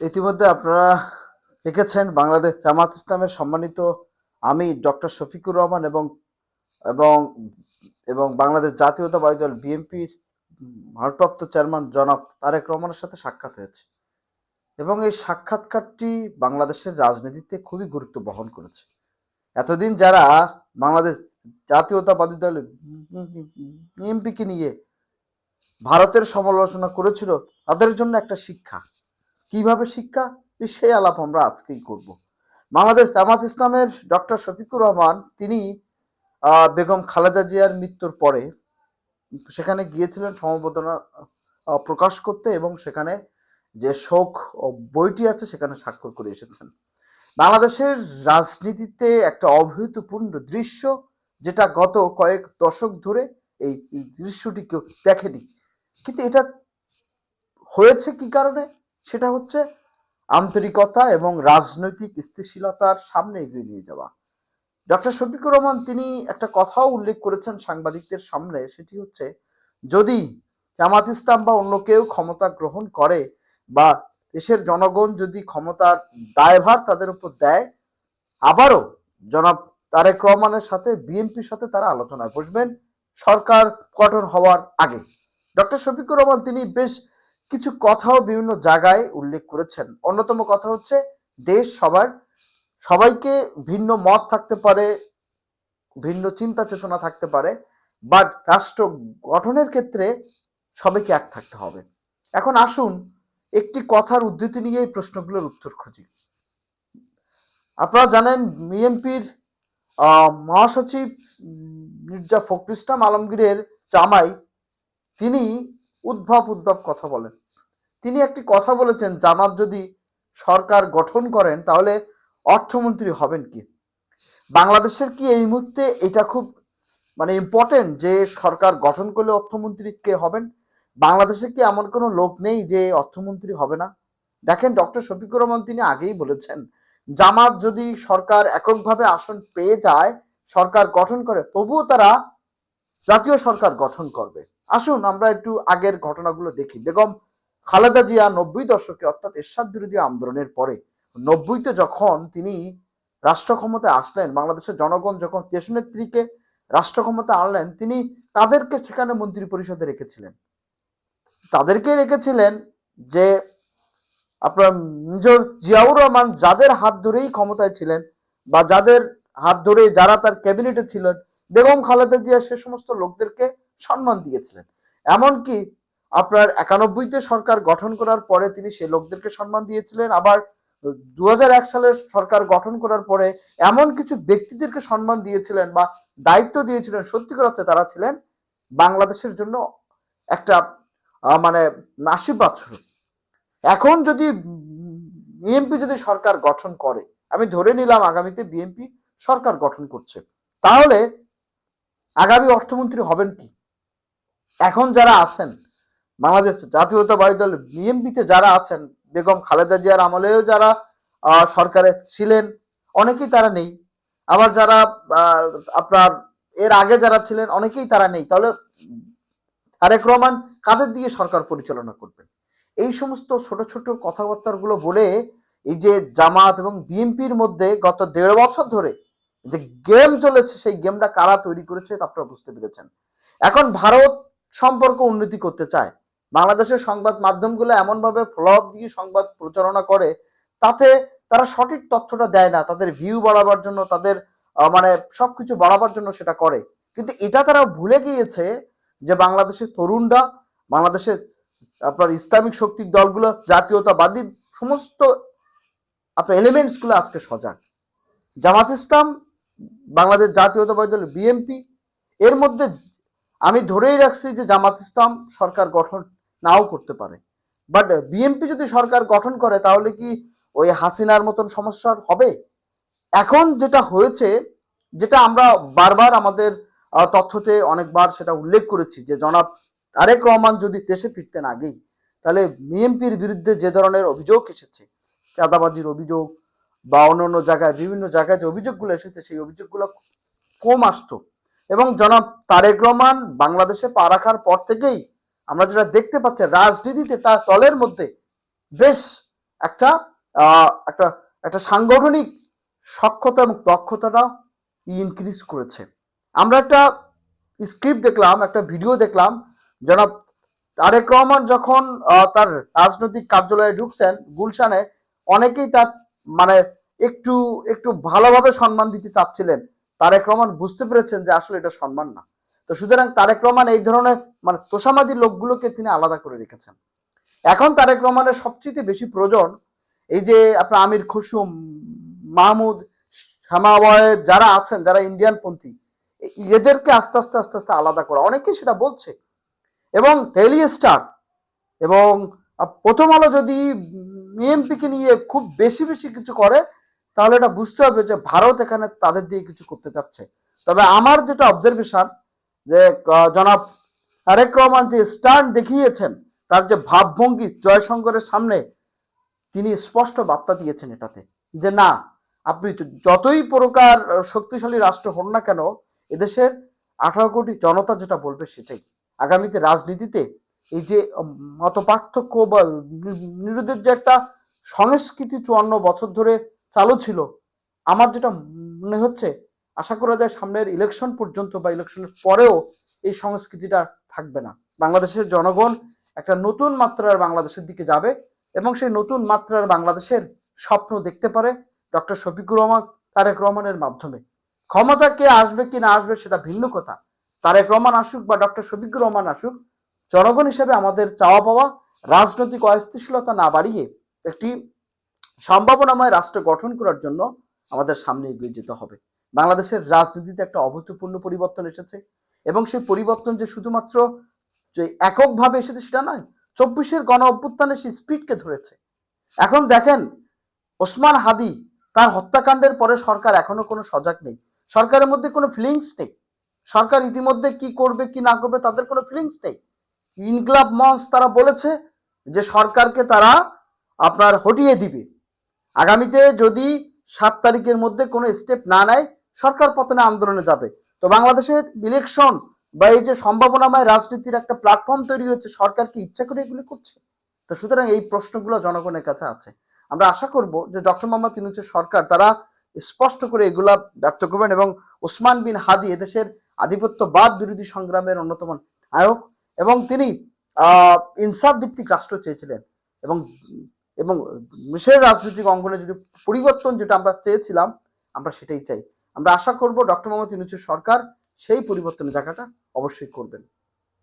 ইতিমধ্যে আপনারা দেখেছেন বাংলাদেশ জামাত ইসলামের সম্মানিত আমি ডক্টর শফিকুর রহমান এবং এবং এবং বাংলাদেশ জাতীয়তাবাদী দল বিএনপির ভারপ্রাপ্ত চেয়ারম্যান জনাব তারেক রহমানের সাথে সাক্ষাৎ হয়েছে। এবং এই সাক্ষাৎকারটি বাংলাদেশের রাজনীতিতে খুবই গুরুত্ব বহন করেছে। এতদিন যারা বাংলাদেশ জাতীয়তাবাদী দল বিএনপিকে নিয়ে ভারতের সমালোচনা করেছিল, তাদের জন্য একটা শিক্ষা। কীভাবে শিক্ষা? সেই আলাপ আমরা আজকেই করব। বাংলাদেশ জামাত ইসলামের ডক্টর শফিকুর রহমান, তিনি বেগম খালেদা জিয়ার মৃত্যুর পরে সেখানে গিয়েছিলেন সমবেদনা প্রকাশ করতে এবং সেখানে যে শোক বইটি আছে সেখানে স্বাক্ষর করে এসেছেন। বাংলাদেশের রাজনীতিতে একটা অভূতপূর্ণ দৃশ্য, যেটা গত কয়েক দশক ধরে এই দৃশ্যটি কেউ দেখেনি। কিন্তু এটা হয়েছে কি কারণে? সেটা হচ্ছে আন্তরিকতা এবং রাজনৈতিক স্থিতিশীলতার সামনে এগিয়ে নিয়ে যাওয়া। ডক্টর শফিকুর রহমান, তিনি একটা কথাও উল্লেখ করেছেন সাংবাদিকদের সামনে, সেটি হচ্ছে, যদি জামাত ইসলাম বা অন্য কেউ ক্ষমতা গ্রহণ করে বা দেশের জনগণ যদি ক্ষমতার দায়ভার তাদের উপর দেয়, আবারও জনাব তারেক রহমানের সাথে, বিএনপির সাথে তারা আলোচনায় বসবেন। সরকার গঠন হওয়ার আগে। ডক্টর শফিকুর রহমান, তিনি বেশ কিছু কথাও বিভিন্ন জায়গায় উল্লেখ করেছেন। অন্যতম কথা হচ্ছে দেশ, সবার, সবাইকে ভিন্ন মত থাকতে পারে, ভিন্ন চিন্তা চেতনা থাকতে পারে বাট রাষ্ট্র গঠনের ক্ষেত্রে সবাইকে এক থাকতে হবে। এখন আসুন একটি কথার উদ্ধৃতি নিয়ে এই প্রশ্নগুলোর উত্তর খুঁজি। আপনারা জানেন বিএনপির মহাসচিব মির্জা ফখরুল ইসলাম আলমগীরের জামাই, তিনি উদ্ভব উদ্ভব কথা বলেন। তিনি একটি কথা বলেছেন, জামাত যদি সরকার গঠন করেন, তাহলে অর্থমন্ত্রী হবেন কি? বাংলাদেশের কি এই মুহূর্তে এটা খুব মানে ইম্পর্টেন্ট যে সরকার গঠন করলে অর্থমন্ত্রী কে হবেন? বাংলাদেশে কি এমন কোনো লোক নেই যে অর্থমন্ত্রী হবে না? দেখেন, ডক্টর শফিকুর রহমান তিনি আগেই বলেছেন, জামাত যদি সরকার এককভাবে আসন পেয়ে যায়, সরকার গঠন করে, তবুও তারা জাতীয় সরকার গঠন করবে। আসুন আমরা একটু আগের ঘটনাগুলো দেখি। বেগম খালেদা জিয়া নব্বই দশকে অর্থাৎ এরশাদ বিরোধী আন্দোলনের পরে নব্বইতে যখন তিনি রাষ্ট্র ক্ষমতায় আসলেন, বাংলাদেশের জনগণ যখন দেশনেত্রীকে রাষ্ট্র ক্ষমতা আনলেন, তিনি তাদেরকে সেখানে মন্ত্রী পরিষদে রেখেছিলেন। তাদেরকে রেখেছিলেন যে আপনার মেজর জিয়াউর রহমান যাদের হাত ধরেই ক্ষমতায় ছিলেন বা যাদের হাত ধরে যারা তার ক্যাবিনেটে ছিলেন, বেগম খালেদা জিয়া সে সমস্ত লোকদেরকে সম্মান দিয়েছিলেন। এমনকি আপনার একানব্বইতে সরকার গঠন করার পরে তিনি সে লোকদেরকে সম্মান দিয়েছিলেন। আবার দু সালে সরকার গঠন করার পরে এমন কিছু ব্যক্তিদেরকে সম্মান দিয়েছিলেন বা দায়িত্ব দিয়েছিলেন সত্যিকার অর্থে তারা ছিলেন বাংলাদেশের জন্য একটা মানে আশীর্বাদ এখন যদি বিএনপি যদি সরকার গঠন করে, আমি ধরে নিলাম আগামীতে বিএনপি সরকার গঠন করছে, তাহলে আগামী অর্থমন্ত্রী হবেন কি? এখন যারা আছেন, বাংলাদেশ জাতীয়তাবাদী দল, বিএনপিতে যারা আছেন, বেগম খালেদা জিয়ার আমলেও যারা সরকারে ছিলেন, অনেকেই তারা নেই। আবার যারা আপনার এর আগে যারা ছিলেন, অনেকেই তারা নেই। তাহলে তারেক রহমান কাদের দিয়ে সরকার পরিচালনা করবেন? এই সমস্ত ছোট ছোট কথাবার্তাগুলো বলে এই যে জামাত এবং বিএনপির মধ্যে গত দেড় বছর ধরে যে গেম চলেছে, সেই গেমটা কারা তৈরি করেছে তা আপনারা বুঝতে পেরেছেন। এখন ভারত সম্পর্ক উন্নতি করতে চায়। বাংলাদেশের সংবাদ মাধ্যমগুলো এমনভাবে ফ্লপ দিয়ে সংবাদ প্রচারণা করে, তাতে তারা সঠিক তথ্যটা দেয় না, তাদের ভিউ বাড়াবার জন্য, তাদের মানে সবকিছু বাড়াবার জন্য সেটা করে। কিন্তু এটা তারা ভুলে গিয়েছে যে বাংলাদেশের তরুণরা, বাংলাদেশের আপনার ইসলামিক শক্তির দলগুলো, জাতীয়তাবাদী সমস্ত আপনার এলিমেন্টসগুলো আজকে সজাগ। জামাত ইসলাম, বাংলাদেশ জাতীয়তাবাদী দল বিএনপি এর মধ্যে আমি ধরেই রাখছি যে জামাত ইসলাম সরকার গঠন নাও করতে পারে। বাট বিএনপি যদি সরকার গঠন করে, তাহলে কি ওই হাসিনার মতন সমস্যার হবে? এখন যেটা হয়েছে, যেটা আমরা বারবার আমাদের তথ্যতে অনেকবার সেটা উল্লেখ করেছি যে জনাব তারেক রহমান যদি দেশে ফিরতেন আগেই তাহলে বিএনপির বিরুদ্ধে যে ধরনের অভিযোগ এসেছে, চাঁদাবাজির অভিযোগ বা অন্যান্য জায়গায়, বিভিন্ন জায়গায় যে অভিযোগগুলো এসেছে, সেই অভিযোগগুলো কম আসতো। এবং জনাব তারেক রহমান বাংলাদেশে পা রাখার পর থেকেই আমরা যেটা দেখতে পাচ্ছি, রাজনীতিতে তার দলের মধ্যে বেশ একটা একটা একটা সাংগঠনিক সক্ষতা এবং দক্ষতাটা ইনক্রিজ করেছে। আমরা একটা স্ক্রিপ্ট দেখলাম, একটা ভিডিও দেখলাম, জনাব তারেক রহমান যখন তার রাজনৈতিক কার্যালয়ে ঢুকছেন গুলশানে, অনেকেই তার মানে একটু একটু ভালোভাবে সম্মান দিতে চাচ্ছিলেন। তারেক রহমান বুঝতে পেরেছেন যে আসলে এটা সম্মান না। তো সুতরাং তারেক রহমান এই ধরনের মানে তোষামাদি লোকগুলোকে তিনি আলাদা করে রেখেছেন। এখন তারেক রহমানের সবচেয়ে বেশি প্রয়োজন এই যে আপনার আমির খুসুম মাহমুদ শ্যামাবয় যারা আছেন, যারা ইন্ডিয়ান পন্থী এদেরকে আস্তে আস্তে আস্তে আস্তে আলাদা করা। অনেকে সেটা বলছে। এবং ডেইলি স্টার এবং প্রথম আলো যদি বিএমপিকে নিয়ে খুব বেশি বেশি কিছু করে তাহলে এটা বুঝতে হবে যে ভারত এখানে তাদের দিয়ে কিছু করতে চাচ্ছে। তবে আমার যেটা অবজারভেশন যে জনাব তারেক রহমান যে স্ট্যান্ড দেখিয়েছেন, তার যে ভাবভঙ্গি জয়শঙ্করের সামনে, তিনি স্পষ্ট বার্তা দিয়েছেন এটাতে। যে না, আপনি যতই প্রকার শক্তিশালী রাষ্ট্র হন না কেন, এদেশের আঠারো কোটি জনতা যেটা বলবে সেটাই। আগামীতে রাজনীতিতে এই যে মত পার্থক্য বা নি- নিরুদের যে একটা সংস্কৃতি চুয়ান্ন বছর ধরে চালু ছিল। আমার যেটা মনে হচ্ছে, আশা করা যায় সামনের ইলেকশন পর্যন্ত বা ইলেকশনের পরেও এই সংস্কৃতিটা থাকবে না। বাংলাদেশের জনগণ একটা নতুন মাত্রার বাংলাদেশের দিকে যাবে এবং সেই নতুন মাত্রার বাংলাদেশের স্বপ্ন দেখতে পারে ডক্টর শফিকুর রহমান, তারেক রহমানের মাধ্যমে। ক্ষমতা কে আসবে কি না আসবে সেটা ভিন্ন কথা। তারেক রহমান আসুক বা ডক্টর শফিকুর রহমান আসুক, জনগণ হিসেবে আমাদের চাওয়া পাওয়া রাজনৈতিক অস্থিতিশীলতা না বাড়িয়ে একটি সম্ভাবনাময় রাষ্ট্র গঠন করার জন্য আমাদের সামনে এগিয়ে যেতে হবে। বাংলাদেশের রাজনীতিতে একটা অভূতপূর্ণ পরিবর্তন এসেছে এবং সেই পরিবর্তন যে শুধুমাত্র যে এককভাবে এসেছে সেটা নয়, চব্বিশের গণ অভ্যুত্থানে সেই স্পিডকে ধরেছে। এখন দেখেন, ওসমান হাদি তার হত্যাকাণ্ডের পরে সরকার এখনও কোনো সজাগ নেই। সরকারের মধ্যে কোনো ফিলিংস নেই। সরকার ইতিমধ্যে কি করবে, কি না করবে, তাদের কোনো ফিলিংস নেই। ইনকলাব মঞ্চ তারা বলেছে যে সরকারকে তারা আপনার হটিয়ে দিবে। আগামীতে যদি সাত তারিখের মধ্যে কোনো স্টেপ না নেয়, সরকার পতনে আন্দোলনে যাবে। তো বাংলাদেশের ইলেকশন বা এই যে সম্ভাবনাময় রাজনীতির একটা প্ল্যাটফর্ম তৈরি হচ্ছে, সরকার কি ইচ্ছা করে এগুলি করছে? তো সুতরাং এই প্রশ্নগুলো জনগণের কাছে আছে। আমরা আশা করব যে ডক্টর মোহাম্মদ ইউনূসের সরকার তারা স্পষ্ট করে এগুলা ব্যক্ত করবেন এবং ওসমান বিন হাদি এদেশের আধিপত্যবাদ বিরোধী সংগ্রামের অন্যতম নায়ক এবং তিনি, আহ, ইনসাফ ভিত্তিক রাষ্ট্র চেয়েছিলেন এবং এবং দেশের রাজনৈতিক অঙ্গনে যদি পরিবর্তন যেটা আমরা চেয়েছিলাম, আমরা সেটাই চাই। আমরা আশা করব ডক্টর মোহাম্মদ ইউনুসের সরকার সেই পরিবর্তনের জায়গাটা অবশ্যই করবেন।